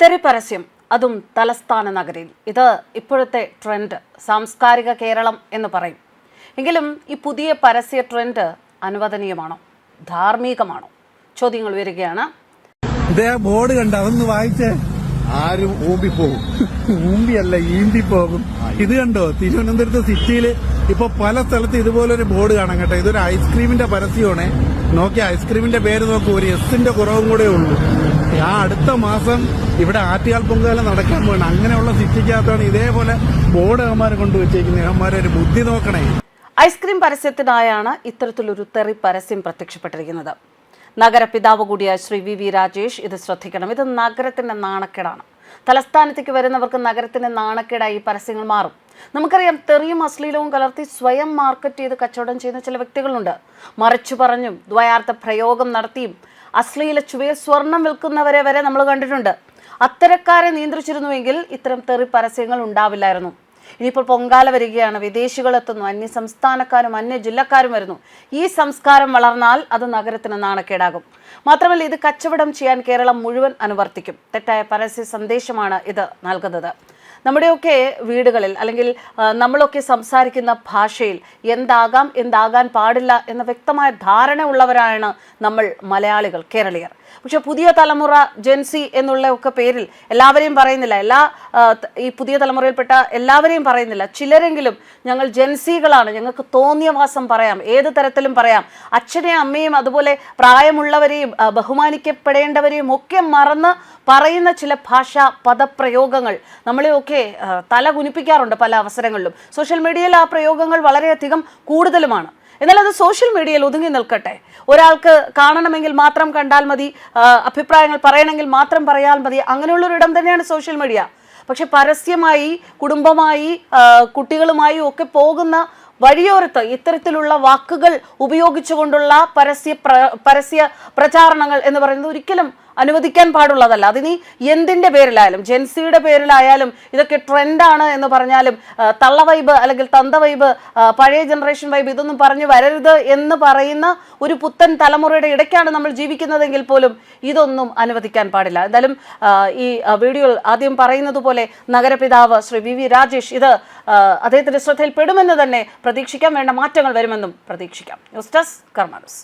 തെറി പരസ്യം അതും തലസ്ഥാന നഗരിയിൽ. ഇത് ഇപ്പോഴത്തെ ട്രെൻഡ് സാംസ്കാരിക കേരളം എന്ന് പറയും. എങ്കിലും ഈ പുതിയ പരസ്യ ട്രെൻഡ് അനുവദനീയമാണോ? ധാർമ്മികമാണോ? ചോദ്യങ്ങൾ വരികയാണ് ഇതേ ബോർഡ് കണ്ട അതൊന്ന് വായിച്ചേ. ആരും ഊമ്പിപ്പോകും. ഊമ്പിയല്ല ഈമ്പി പോകും ഇത് കണ്ടോ? തിരുവനന്തപുരത്ത് സിറ്റിയിൽ ഇപ്പൊ പല സ്ഥലത്ത് ഇതുപോലൊരു ബോർഡ് കാണാം കേട്ടോ. ഇതൊരു ഐസ്ക്രീമിന്റെ പരസ്യമാണ്. നോക്കി ഐസ്ക്രീമിന്റെ പേര് നോക്കൂ ഒരു എസിന്റെ കുറവും കൂടെ ഉള്ളൂ. ആ അടുത്ത മാസം ഇവിടെ ആറ്റുകാൽ പൊങ്കാല നടക്കാൻ പോകണം അങ്ങനെയുള്ള സിറ്റിക്കകത്താണ് ഇതേപോലെ ബോർഡ് അവന്മാരെ കൊണ്ടുവച്ചേക്കുന്നത് അവന്മാരെ ഒരു ബുദ്ധി നോക്കണേ. ഐസ്ക്രീം പരസ്യത്തിനായാണ് ഇത്തരത്തിലൊരു തെറി പരസ്യം പ്രത്യക്ഷപ്പെട്ടിരിക്കുന്നത്. നഗരപിതാവ് കൂടിയായ ശ്രീ വി വി രാജേഷ് ഇത് ശ്രദ്ധിക്കണം. ഇത് നഗരത്തിന്റെ നാണക്കേടാണ്. തലസ്ഥാനത്തേക്ക് വരുന്നവർക്ക് നഗരത്തിന്റെ നാണക്കേടായി ഈ പരസ്യങ്ങൾ മാറും. നമുക്കറിയാം തെറിയും അശ്ലീലവും കലർത്തി സ്വയം മാർക്കറ്റ് ചെയ്ത് കച്ചവടം ചെയ്യുന്ന ചില വ്യക്തികളുണ്ട്. മറിച്ചു പറഞ്ഞും ദ്വയാർത്ഥ പ്രയോഗം നടത്തിയും അശ്ലീല ചുവയിൽ സ്വർണം വിൽക്കുന്നവരെ വരെ നമ്മൾ കണ്ടിട്ടുണ്ട്. അത്തരക്കാരെ നിയന്ത്രിച്ചിരുന്നുവെങ്കിൽ ഇത്തരം തെറി പരസ്യങ്ങൾ ഉണ്ടാവില്ലായിരുന്നു. ഇനിയിപ്പോൾ പൊങ്കാല വരികയാണ്. വിദേശികൾ എത്തുന്നു. അന്യ സംസ്ഥാനക്കാരും അന്യ ജില്ലക്കാരും വരുന്നു. ഈ സംസ്കാരം വളർന്നാൽ അത് നഗരത്തിന് നാണക്കേടാകും. മാത്രമല്ല ഇത് കച്ചവടം ചെയ്യാൻ കേരളം മുഴുവൻ അനുവർത്തിക്കും. തെറ്റായ പരസ്യ സന്ദേശമാണ് ഇത് നൽകുന്നത്. നമ്മുടെയൊക്കെ വീടുകളിൽ അല്ലെങ്കിൽ നമ്മളൊക്കെ സംസാരിക്കുന്ന ഭാഷയിൽ എന്താകാം എന്താകാൻ പാടില്ല എന്ന വ്യക്തമായ ധാരണ ഉള്ളവരാണ് നമ്മൾ മലയാളികൾ കേരളീയർ. പക്ഷെ പുതിയ തലമുറ ജെൻസി എന്നുള്ള ഒക്കെ പേരിൽ എല്ലാവരെയും പറയുന്നില്ല. എല്ലാ ഈ പുതിയ തലമുറയിൽപ്പെട്ട എല്ലാവരെയും പറയുന്നില്ല. ചിലരെങ്കിലും ഞങ്ങൾ ജെൻസികളാണ് ഞങ്ങൾക്ക് തോന്നിയ വാസം പറയാം. ഏത് തരത്തിലും പറയാം. അച്ഛനെയും അമ്മയും അതുപോലെ പ്രായമുള്ളവരെയും ബഹുമാനിക്കപ്പെടേണ്ടവരെയും ഒക്കെ മറന്ന് പറയുന്ന ചില ഭാഷാ പദപ്രയോഗങ്ങൾ നമ്മളെയൊക്കെ തല കുനിപ്പിക്കാറുണ്ട് പല അവസരങ്ങളിലും. സോഷ്യൽ മീഡിയയിൽ ആ പ്രയോഗങ്ങൾ വളരെയധികം കൂടുതലുമാണ്. എന്നാൽ അത് സോഷ്യൽ മീഡിയയിൽ ഒതുങ്ങി നിൽക്കട്ടെ. ഒരാൾക്ക് കാണണമെങ്കിൽ മാത്രം കണ്ടാൽ മതി അഭിപ്രായങ്ങൾ പറയണമെങ്കിൽ മാത്രം പറയാൽ മതി അങ്ങനെയുള്ളൊരിടം തന്നെയാണ് സോഷ്യൽ മീഡിയ. പക്ഷെ പരസ്യമായി കുടുംബമായി കുട്ടികളുമായി ഒക്കെ പോകുന്ന വഴിയോരത്ത് ഇത്തരത്തിലുള്ള വാക്കുകൾ ഉപയോഗിച്ചുകൊണ്ടുള്ള പരസ്യ പ്ര- പരസ്യ പ്രചാരണങ്ങൾ എന്ന് പറയുന്നത് ഒരിക്കലും അനുവദിക്കാൻ പാടുള്ളതല്ല. അത് അതിനി എന്തിന്റെ പേരിലായാലും ജെൻസിയുടെ പേരിലായാലും ഇതൊക്കെ ട്രെൻഡാണ് എന്ന് പറഞ്ഞാലും തള്ള വൈബ് അല്ലെങ്കിൽ തന്ത വൈബ് പഴയ ജനറേഷൻ വൈബ് ഇതൊന്നും പറഞ്ഞു വരരുത് എന്ന് പറയുന്ന ഒരു പുത്തൻ തലമുറയുടെ ഇടയ്ക്കാണ് നമ്മൾ ജീവിക്കുന്നതെങ്കിൽ പോലും ഇതൊന്നും അനുവദിക്കാൻ പാടില്ല. എന്തായാലും ഈ വീഡിയോ ആദ്യം പറയുന്നത് പോലെ നഗരപിതാവ് ശ്രീ വി വി രാജേഷ് ഇത് അദ്ദേഹത്തിന്റെ ശ്രദ്ധയിൽ പെടുമെന്ന് തന്നെ പ്രതീക്ഷിക്കാം. വേണ്ട മാറ്റങ്ങൾ വരുമെന്നും പ്രതീക്ഷിക്കാം. News desk കർമാനസ്